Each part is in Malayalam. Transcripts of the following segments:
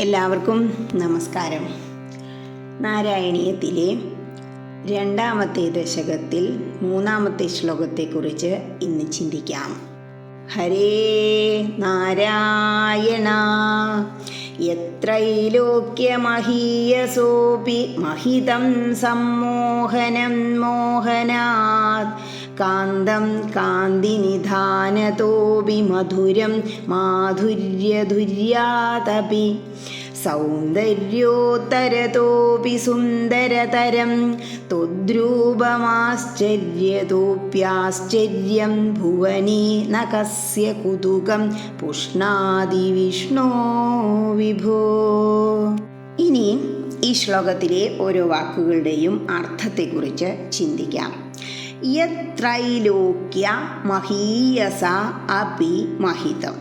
എല്ലാവർക്കും നമസ്കാരം. നാരായണീയത്തിലെ രണ്ടാമത്തെ ദശകത്തിൽ മൂന്നാമത്തെ ശ്ലോകത്തെക്കുറിച്ച് ഇന്ന് ചിന്തിക്കാം. ഹരേ നാരായണ യത്രൈലോക്യമഹീയസോപി മഹിതം സമ്മോഹനം മോഹനാത്. കാന്തം കാന്തിനിധാനതോപി മധുരം മാധുര്യധുര്യാതപി സൗന്ദര്യോത്തരതോപി സുന്ദരതരം ത്വദ്രൂപമാശ്ചര്യതോപ്യാശ്ചര്യം ഭുവനി നകസ്യ കസ്യ കുതുകം പുഷ്ണാദി വിഷ്ണോ വിഭോ. ഇനി ഈ ശ്ലോകത്തിലെ ഓരോ വാക്കുകളുടെയും അർത്ഥത്തെക്കുറിച്ച് ചിന്തിക്കാം. യത്രൈലോക്യ മഹീയസ അപി മഹിതം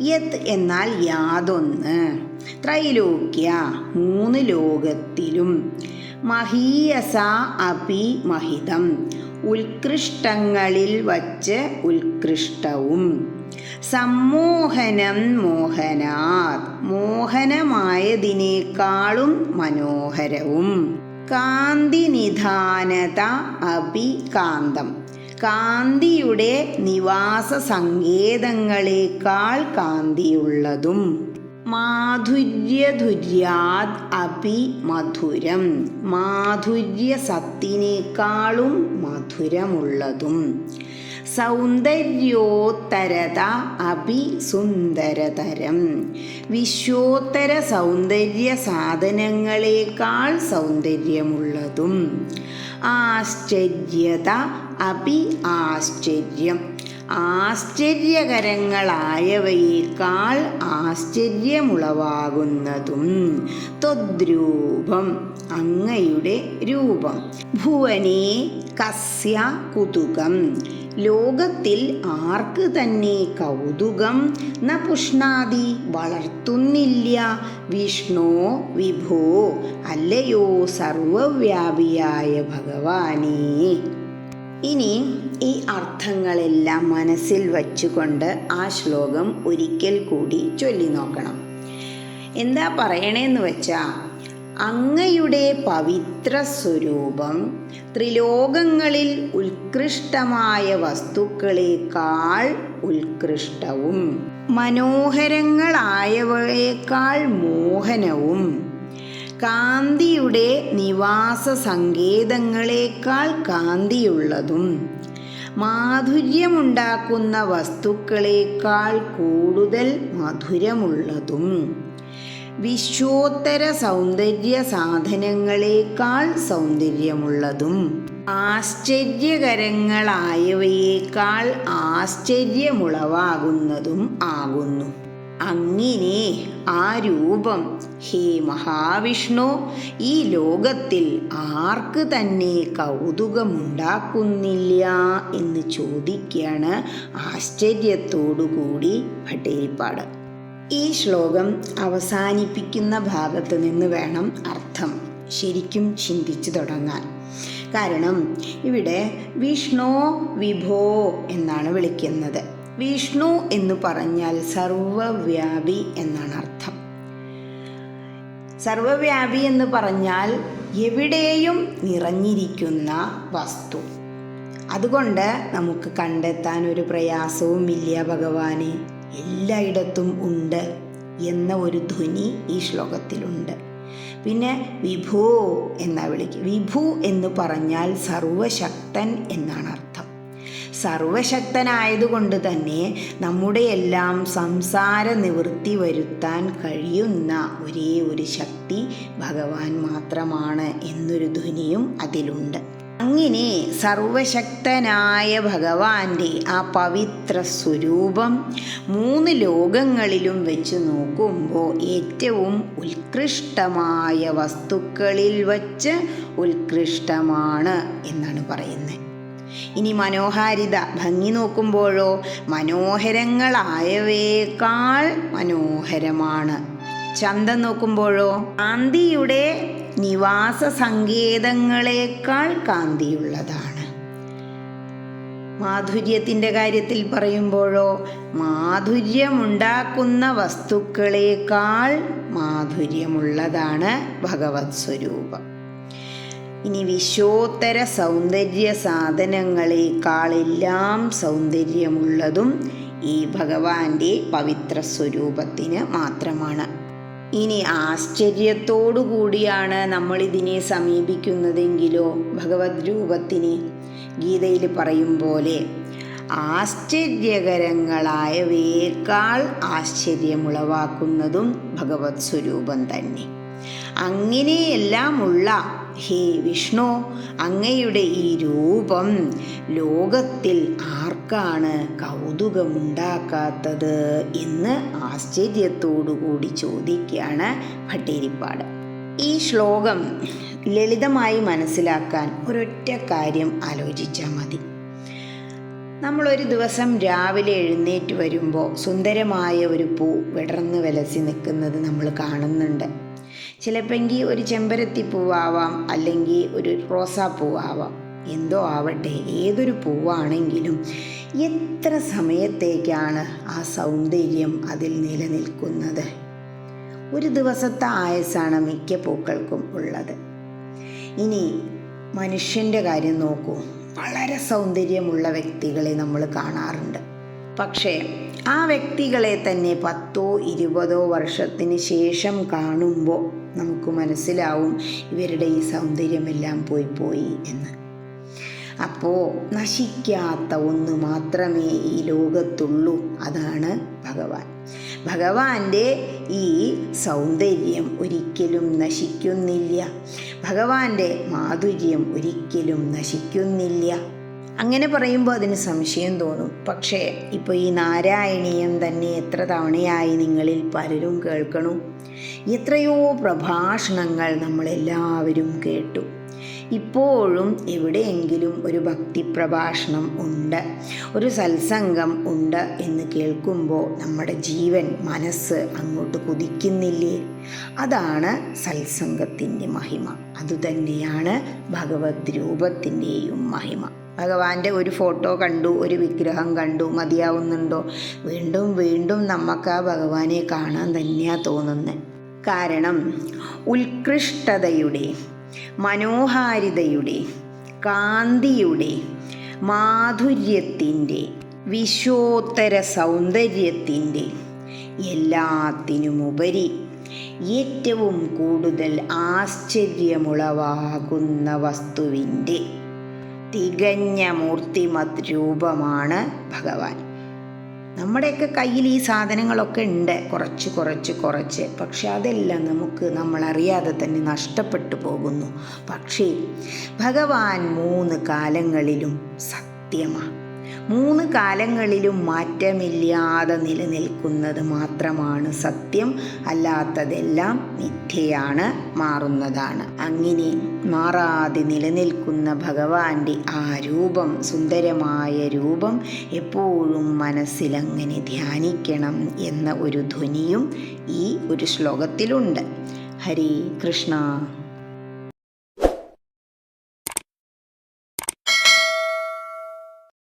യത് എന്നാൽ യാതൊന്ന്. ത്രൈലോക്യ മൂന്ന് ലോകത്തിലും മഹീയസ അപി മഹിതം ഉത്കൃഷ്ടങ്ങളിൽ വച്ച് ഉത്കൃഷ്ടവും. സമ്മോഹനം മോഹനാത്. മോഹനമായതിനേക്കാളും മനോഹരവും. കാന്തിനിധാനത അപി കാന്തം കാന്തിയുടെ നിവാസ സങ്കേതങ്ങളെക്കാൾ കാന്തിയുള്ളതും മാധുര്യധുര്യാത് അപി മധുരം മാധുര്യ സത്തിനേക്കാളും മധുരമുള്ളതും. സൗന്ദര്യോത്തരത അഭി സുന്ദരതരം വിശ്വോത്തര സൗന്ദര്യ സാധനങ്ങളെക്കാൾ സൗന്ദര്യമുള്ളതും ആശ്ചര്യത അഭി ആശ്ചര്യം. ആശ്ചര്യകരങ്ങളായവയേക്കാൾ ആശ്ചര്യമുളവാകുന്നതും ത്വദ്രൂപം അങ്ങയുടെ രൂപം. ഭുവനേ കസ്യ കുതുകം. ലോകത്തിൽ ആർക്ക് തന്നെ കൗതുകം ന പുഷ്ണാതി വളർത്തുന്നില്ല? വിഷ്ണു വിഭോ അല്ലയോ സർവവ്യാപിയായ ഭഗവാനേ. ഇനി ഈ അർത്ഥങ്ങളെല്ലാം മനസ്സിൽ വച്ചുകൊണ്ട് ആ ശ്ലോകം ഒരിക്കൽ കൂടി ചൊല്ലി നോക്കണം. എന്താ പറയണേന്ന് വെച്ചാൽ അങ്ങയുടെ പവിത്ര സ്വരൂപം ത്രിലോകങ്ങളിൽ ഉത്കൃഷ്ടമായ വസ്തുക്കളേക്കാൾ ഉത്കൃഷ്ടവും. മനോഹരങ്ങളായവയേക്കാൾ മോഹനവും. കാന്തിയുടെ നിവാസ സങ്കേതങ്ങളേക്കാൾ കാന്തിയുള്ളതും. മാധുര്യമുണ്ടാക്കുന്ന വസ്തുക്കളേക്കാൾ കൂടുതൽ മധുരമുള്ളതും. വിശ്വോത്തര സൗന്ദര്യ സാധനങ്ങളെക്കാൾ സൗന്ദര്യമുള്ളതും ആശ്ചര്യകരങ്ങളായവയേക്കാൾ ആശ്ചര്യമുളവാകുന്നതും ആകുന്നു. അങ്ങനെ ആ രൂപം ഹേ മഹാവിഷ്ണു ഈ ലോകത്തിൽ ആർക്ക് തന്നെ കൗതുകമുണ്ടാക്കുന്നില്ല എന്ന് ചോദിക്കുകയാണ് ആശ്ചര്യത്തോടുകൂടി ഭട്ടേരിപ്പാട് ഈ ശ്ലോകം അവസാനിപ്പിക്കുന്ന ഭാഗത്ത് നിന്ന് വേണം അർത്ഥം ശരിക്കും ചിന്തിച്ചു തുടങ്ങാൻ. കാരണം ഇവിടെ വിഷ്ണു വിഭോ എന്നാണ് വിളിക്കുന്നത്. വിഷ്ണു എന്ന് പറഞ്ഞാൽ സർവവ്യാപി എന്നാണ് അർത്ഥം. സർവവ്യാപി എന്ന് പറഞ്ഞാൽ എവിടെയും നിറഞ്ഞിരിക്കുന്ന വസ്തു. അതുകൊണ്ട് നമുക്ക് കണ്ടെത്താൻ ഒരു പ്രയാസവുമില്ല ഭഗവാനെ. എല്ലായിടത്തും ഉണ്ട് എന്ന ഒരു ധ്വനി ഈ ശ്ലോകത്തിലുണ്ട്. പിന്നെ വിഭു എന്നാ വിളിക്കുക വിഭു എന്ന് പറഞ്ഞാൽ സർവശക്തൻ എന്നാണ് അർത്ഥം. സർവശക്തനായതുകൊണ്ട് തന്നെ നമ്മുടെ എല്ലാം സംസാര നിവൃത്തി വരുത്താൻ കഴിയുന്ന ഒരേ ഒരു ശക്തി ഭഗവാൻ മാത്രമാണ് എന്നൊരു ധ്വനിയും അതിലുണ്ട്. അങ്ങനെ സർവശക്തനായ ഭഗവാന്റെ ആ പവിത്ര സ്വരൂപം മൂന്ന് ലോകങ്ങളിലും വെച്ച് നോക്കുമ്പോൾ ഏറ്റവും ഉത്കൃഷ്ടമായ വസ്തുക്കളിൽ വച്ച് ഉത്കൃഷ്ടമാണ് എന്നാണ് പറയുന്നത്. ഇനി മനോഹാരിത ഭംഗി നോക്കുമ്പോഴോ മനോഹരങ്ങളായവേക്കാൾ മനോഹരമാണ്. ചന്തം നോക്കുമ്പോഴോ കാന്തിയുടെ നിവാസ സങ്കേതങ്ങളെക്കാൾ കാന്തിയുള്ളതാണ്. മാധുര്യത്തിന്റെ കാര്യത്തിൽ പറയുമ്പോഴോ മാധുര്യമുണ്ടാക്കുന്ന വസ്തുക്കളേക്കാൾ മാധുര്യമുള്ളതാണ് ഭഗവത് സ്വരൂപം. ഇനി വിശ്വോത്തര സൗന്ദര്യ സാധനങ്ങളെക്കാളെല്ലാം സൗന്ദര്യമുള്ളതും ഈ ഭഗവാന്റെ പവിത്ര സ്വരൂപത്തിന് മാത്രമാണ്. ഇനി ആശ്ചര്യത്തോടുകൂടിയാണ് നമ്മൾ ഇതിനെ സമീപിക്കുന്നതെങ്കിലോ ഭഗവത് രൂപത്തിന്. ഗീതയിൽ പറയും പോലെ ആശ്ചര്യകരങ്ങളായവയേക്കാൾ ആശ്ചര്യമുളവാക്കുന്നതും ഭഗവത് സ്വരൂപം തന്നെ. അങ്ങനെയെല്ലാമുള്ള ഹേ വിഷ്ണു അങ്ങയുടെ ഈ രൂപം ലോകത്തിൽ ആർക്കാണ് കൗതുകമുണ്ടാക്കാത്തത് എന്ന് ആശ്ചര്യത്തോടുകൂടി ചോദിക്കുകയാണ് ഭട്ടേരിപ്പാട്. ഈ ശ്ലോകം ലളിതമായി മനസ്സിലാക്കാൻ ഒരൊറ്റ കാര്യം ആലോചിച്ചാൽ മതി. നമ്മളൊരു ദിവസം രാവിലെ എഴുന്നേറ്റ് വരുമ്പോൾ സുന്ദരമായ ഒരു പൂ വിടർന്ന് വിലസി നിൽക്കുന്നത് നമ്മൾ കാണുന്നുണ്ട്. ചിലപ്പെങ്കിൽ ഒരു ചെമ്പരത്തി പൂവാവാം അല്ലെങ്കിൽ ഒരു റോസാപ്പൂവാവാം എന്തോ ആവട്ടെ ഏതൊരു പൂവാണെങ്കിലും എത്ര സമയത്തേക്കാണ് ആ സൗന്ദര്യം അതിൽ നിലനിൽക്കുന്നത്? ഒരു ദിവസത്തെ ആയസാണ് മിക്ക പൂക്കൾക്കും ഉള്ളത്. ഇനി മനുഷ്യന്റെ കാര്യം നോക്കൂ. വളരെ സൗന്ദര്യമുള്ള വ്യക്തികളെ നമ്മൾ കാണാറുണ്ട്. പക്ഷേ ആ വ്യക്തികളെ തന്നെ പത്തോ ഇരുപതോ വർഷത്തിന് ശേഷം കാണുമ്പോൾ നമുക്ക് മനസ്സിലാവും ഇവരുടെ ഈ സൗന്ദര്യമെല്ലാം പോയി പോയി എന്ന്. അപ്പോൾ നശിക്കാത്ത ഒന്ന് മാത്രമേ ഈ ലോകത്തുള്ളൂ അതാണ് ഭഗവാൻ. ഭഗവാന്റെ ഈ സൗന്ദര്യം ഒരിക്കലും നശിക്കുന്നില്ല. ഭഗവാന്റെ മാധുര്യം ഒരിക്കലും നശിക്കുന്നില്ല. അങ്ങനെ പറയുമ്പോൾ അതിന് സംശയം തോന്നും. പക്ഷേ ഇപ്പോൾ ഈ നാരായണീയം തന്നെ എത്ര തവണയായി നിങ്ങളിൽ പലരും കേൾക്കണു? എത്രയോ പ്രഭാഷണങ്ങൾ നമ്മളെല്ലാവരും കേട്ടു. ഇപ്പോഴും എവിടെയെങ്കിലും ഒരു ഭക്തി പ്രഭാഷണം ഉണ്ട് ഒരു സത്സംഗം ഉണ്ട് എന്ന് കേൾക്കുമ്പോൾ നമ്മുടെ ജീവൻ മനസ്സ് അങ്ങോട്ട് കുതിക്കുന്നില്ലേ? അതാണ് സത്സംഗത്തിന്റെ മഹിമ. അതുതന്നെയാണ് ഭഗവത് രൂപത്തിന്റെയും മഹിമ. ഭഗവാന്റെ ഒരു ഫോട്ടോ കണ്ടു ഒരു വിഗ്രഹം കണ്ടു മതിയാവുന്നുണ്ടോ? വീണ്ടും വീണ്ടും നമുക്ക് ആ ഭഗവാനെ കാണാൻ തന്നെയാണ് തോന്നുന്നത് കാരണം ഉത്കൃഷ്ടതയുടെ മനോഹാരിതയുടെ കാന്തിയുടെ മാധുര്യത്തിന്റെ വിശ്വോത്തര സൗന്ദര്യത്തിന്റെ എല്ലാത്തിനുമുപരി ഏറ്റവും കൂടുതൽ ആശ്ചര്യമുളവാകുന്ന വസ്തുവിന്റെ തികഞ്ഞ മൂർത്തിമത് രൂപമാണ് ഭഗവാൻ. നമ്മുടെയൊക്കെ കയ്യിൽ ഈ സാധനങ്ങളൊക്കെ ഉണ്ട്. കുറച്ച് കുറച്ച് കുറച്ച്. പക്ഷെ അതെല്ലാം നമുക്ക് നമ്മളറിയാതെ തന്നെ നഷ്ടപ്പെട്ടു പോകുന്നു. പക്ഷേ ഭഗവാൻ മൂന്ന് കാലങ്ങളിലും സത്യമാണ് മൂന്ന് കാലങ്ങളിലും മാറ്റമില്ലാതെ നിലനിൽക്കുന്നത് മാത്രമാണ് സത്യം. അല്ലാത്തതെല്ലാം മിഥ്യയാണ് മാറുന്നതാണ്. അങ്ങനെ മാറാതെ നിലനിൽക്കുന്ന ഭഗവാന്റെ ആ രൂപം സുന്ദരമായ രൂപം എപ്പോഴും മനസ്സിലങ്ങനെ ധ്യാനിക്കണം എന്ന ഒരു ധ്വനിയും ഈ ഒരു ശ്ലോകത്തിലുണ്ട്. ഹരി കൃഷ്ണ.